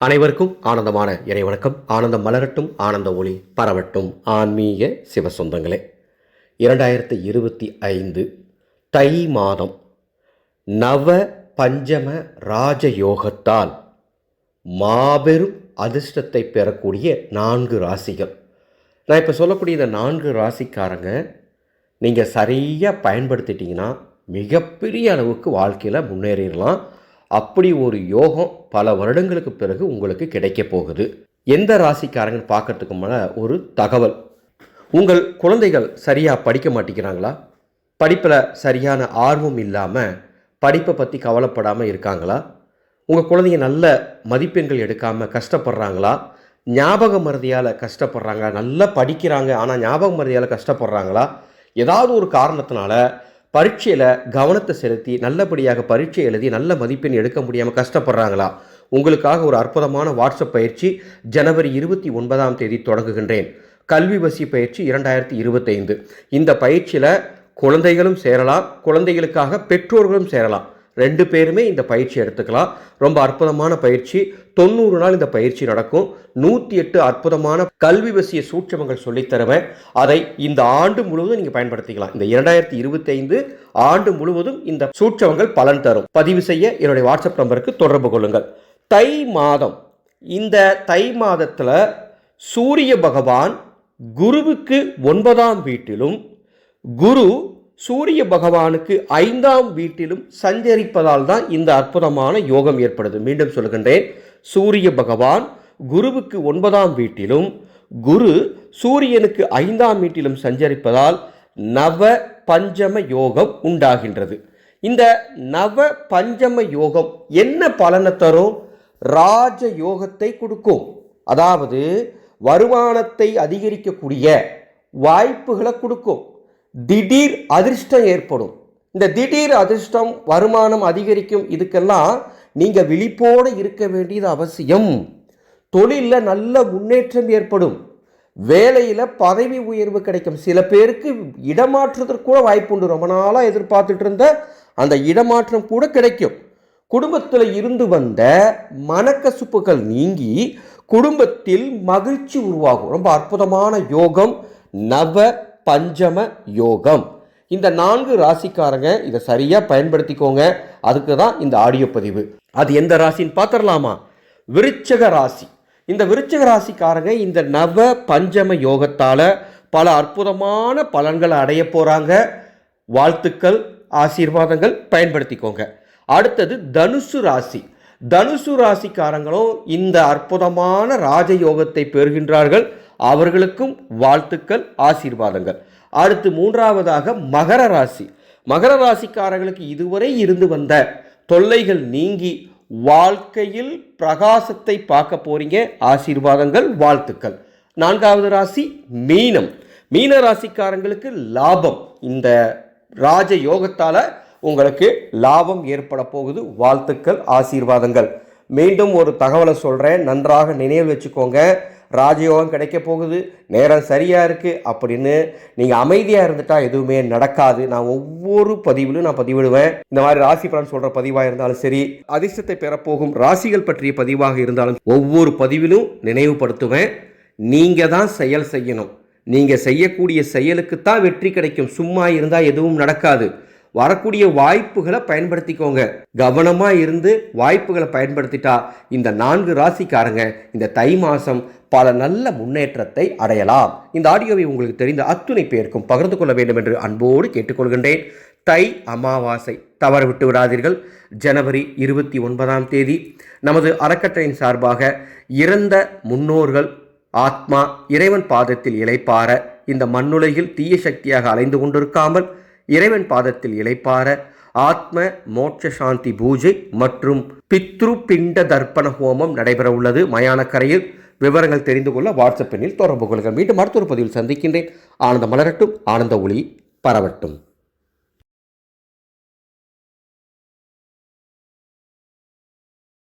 அனைவருக்கும் ஆனந்தமான இறை வணக்கம் ஆனந்தம் மலரட்டும் ஆனந்த ஒளி பரவட்டும். ஆன்மீக சிவசொந்தங்களே இரண்டாயிரத்து இருபத்தி ஐந்து தை மாதம் நவ பஞ்சம ராஜயோகத்தால் மாபெரும் அதிர்ஷ்டத்தை பெறக்கூடிய நான்கு ராசிகள். நான் இப்போ சொல்லக்கூடிய இந்த நான்கு ராசிக்காரங்க நீங்கள் சரியாக பயன்படுத்திட்டீங்கன்னா மிகப்பெரிய அளவுக்கு வாழ்க்கையில் முன்னேறிடலாம். அப்படி ஒரு யோகம் பல வருடங்களுக்கு பிறகு உங்களுக்கு கிடைக்க போகுது. எந்த ராசிக்காரங்கன்னு பார்க்கறதுக்கு முன்னால் ஒரு தகவல். உங்கள் குழந்தைகள் சரியாக படிக்க மாட்டேங்கிறாங்களா? படிப்பில் சரியான ஆர்வம் இல்லாமல் படிப்பை பற்றி கவலைப்படாமல் இருக்காங்களா? உங்கள் குழந்தைங்க நல்ல மதிப்பெண்கள் எடுக்காமல் கஷ்டப்படுறாங்களா? ஞாபக மருதியால் கஷ்டப்படுறாங்க நல்லா படிக்கிறாங்க ஆனால் ஞாபக மருதியால் கஷ்டப்படுறாங்களா? ஏதாவது ஒரு காரணத்தினால பரீட்சையில் கவனத்தை செலுத்தி நல்லபடியாக பரீட்சை எழுதி நல்ல மதிப்பெண் எடுக்க முடியாமல் கஷ்டப்படுறாங்களா? உங்களுக்காக ஒரு அற்புதமான வாட்ஸ்அப் பயிற்சி ஜனவரி இருபத்தி ஒன்பதாம் தேதி தொடங்குகின்றேன். கல்வி வசி பயிற்சி இரண்டாயிரத்தி இருபத்தைந்து. இந்த பயிற்சியில் குழந்தைகளும் சேரலாம். குழந்தைகளுக்காக பெற்றோர்களும் சேரலாம். ரெண்டு பேருமே இந்த பயிற்சி எடுத்துக்கலாம். ரொம்ப அற்புதமான பயிற்சி. தொண்ணூறு நாள் இந்த பயிற்சி நடக்கும். நூற்றி எட்டு அற்புதமான கல்வி வசிய சூட்சமங்கள் சொல்லித்தருவேன் அதை இந்த ஆண்டு முழுவதும் நீங்கள் பயன்படுத்திக்கலாம். இந்த இரண்டாயிரத்தி இருபத்தைந்து ஆண்டு முழுவதும் இந்த சூட்சமங்கள் பலன் தரும். பதிவு செய்ய என்னுடைய வாட்ஸ்அப் நம்பருக்கு தொடர்பு கொள்ளுங்கள். தை மாதம். இந்த தை மாதத்தில் சூரிய பகவான் குருவுக்கு ஒன்பதாம் வீட்டிலும் குரு சூரிய பகவானுக்கு ஐந்தாம் வீட்டிலும் சஞ்சரிப்பதால் தான் இந்த அற்புதமான யோகம் ஏற்படுது. மீண்டும் சொல்கின்றேன். சூரிய பகவான் குருவுக்கு ஒன்பதாம் வீட்டிலும் குரு சூரியனுக்கு ஐந்தாம் வீட்டிலும் சஞ்சரிப்பதால் நவ பஞ்சம யோகம் உண்டாகின்றது. இந்த நவ பஞ்சம யோகம் என்ன பலனை தரும்? ராஜ யோகத்தை கொடுக்கும். அதாவது வருமானத்தை அதிகரிக்கக்கூடிய வாய்ப்புகளை கொடுக்கும். திடீர் அதிர்ஷ்டம் ஏற்படும். இந்த திடீர் அதிர்ஷ்டம் வருமானம் அதிகரிக்கும் இதுக்கெல்லாம் நீங்கள் விழிப்போடு இருக்க வேண்டியது அவசியம். தொழிலில் நல்ல முன்னேற்றம் ஏற்படும். வேலையில் பதவி உயர்வு கிடைக்கும். சில பேருக்கு இடமாற்றத்திற்கு கூட வாய்ப்பு உண்டு. ரொம்ப நாளாக எதிர்பார்த்துட்டு இருந்த அந்த இடமாற்றம் கூட கிடைக்கும். குடும்பத்தில் இருந்து வந்த மனக்கசுப்புகள் நீங்கி குடும்பத்தில் மகிழ்ச்சி உருவாகும். ரொம்ப அற்புதமான யோகம் நவ பஞ்சம யோகம். இந்த நான்கு ராசிக்காரங்க இதை சரியாக பயன்படுத்திக்கோங்க. அதுக்கு தான் இந்த ஆடியோ பதிவு. அது எந்த ராசின்னு பார்த்துடலாமா? விருச்சக ராசி. இந்த விருச்சக ராசிக்காரங்க இந்த நவ பஞ்சம யோகத்தால் பல அற்புதமான பலன்களை அடைய போகிறாங்க வாழ்த்துக்கள் ஆசீர்வாதங்கள் பயன்படுத்திக்கோங்க. அடுத்தது தனுசு ராசி. தனுசு ராசிக்காரங்களும் இந்த அற்புதமான ராஜயோகத்தை பெறுகின்றார்கள். அவர்களுக்கும் வாழ்த்துக்கள் ஆசீர்வாதங்கள். அடுத்து மூன்றாவதாக மகர ராசி. மகர ராசிக்காரர்களுக்கு இதுவரை இருந்து வந்த தொல்லைகள் நீங்கி வாழ்க்கையில் பிரகாசத்தை பார்க்க போறீங்க. ஆசீர்வாதங்கள் வாழ்த்துக்கள். நான்காவது ராசி மீனம். மீன ராசிக்காரங்களுக்கு லாபம். இந்த ராஜ யோகத்தால் உங்களுக்கு லாபம் ஏற்பட போகுது. வாழ்த்துக்கள் ஆசீர்வாதங்கள். மீண்டும் ஒரு தகவலை சொல்கிறேன் நன்றாக நினைவு வச்சுக்கோங்க. ராஜயோகம் கிடைக்க போகுது நேரம் சரியாக இருக்குது அப்படின்னு நீங்கள் அமைதியாக இருந்துட்டால் எதுவுமே நடக்காது. நான் ஒவ்வொரு பதிவிலும் நான் பதிவிடுவேன். இந்த மாதிரி ராசி பலன் சொல்கிற பதிவாக இருந்தாலும் சரி அதிர்ஷ்டத்தை பெறப்போகும் ராசிகள் பற்றிய பதிவாக இருந்தாலும் ஒவ்வொரு பதிவிலும் நினைவுபடுத்துவேன். நீங்கள் தான் செயல் செய்யணும். நீங்கள் செய்யக்கூடிய செயலுக்கு தான் வெற்றி கிடைக்கும். சும்மா இருந்தால் எதுவும் நடக்காது. வரக்கூடிய வாய்ப்புகளை பயன்படுத்திக்கோங்க. கவனமாக இருந்து வாய்ப்புகளை பயன்படுத்திட்டா இந்த நான்கு ராசிக்காரங்க இந்த தை மாதம் பல நல்ல முன்னேற்றத்தை அடையலாம். இந்த ஆடியோவை உங்களுக்கு தெரிந்த அத்துணை பேருக்கும் பகிர்ந்து கொள்ள வேண்டும் என்று அன்போடு கேட்டுக்கொள்கின்றேன். தை அமாவாசை தவற விட்டு விடாதீர்கள். ஜனவரி இருபத்தி ஒன்பதாம் தேதி நமது அறக்கட்டளையின் சார்பாக இறந்த முன்னோர்கள் ஆத்மா இறைவன் பாதத்தில் இளைப்பார இந்த மண்ணுலகில் தீய சக்தியாக அலைந்து கொண்டிருக்காமல் இறைவன் பாதத்தில் இளைப்பார ஆத்ம மோட்ச சாந்தி பூஜை மற்றும் பித்ரு பிண்ட தர்ப்பண ஹோமம் நடைபெற உள்ளது. மயானக்கரையில் விவரங்கள் தெரிந்து கொள்ள வாட்ஸ்அப் எண்ணில் தொடர்பு கொள்ளுங்கள் மீண்டும் மருத்துவ பதிவில் சந்திக்கின்றேன். ஆனந்த மலரட்டும். ஆனந்த ஒளி பரவட்டும்.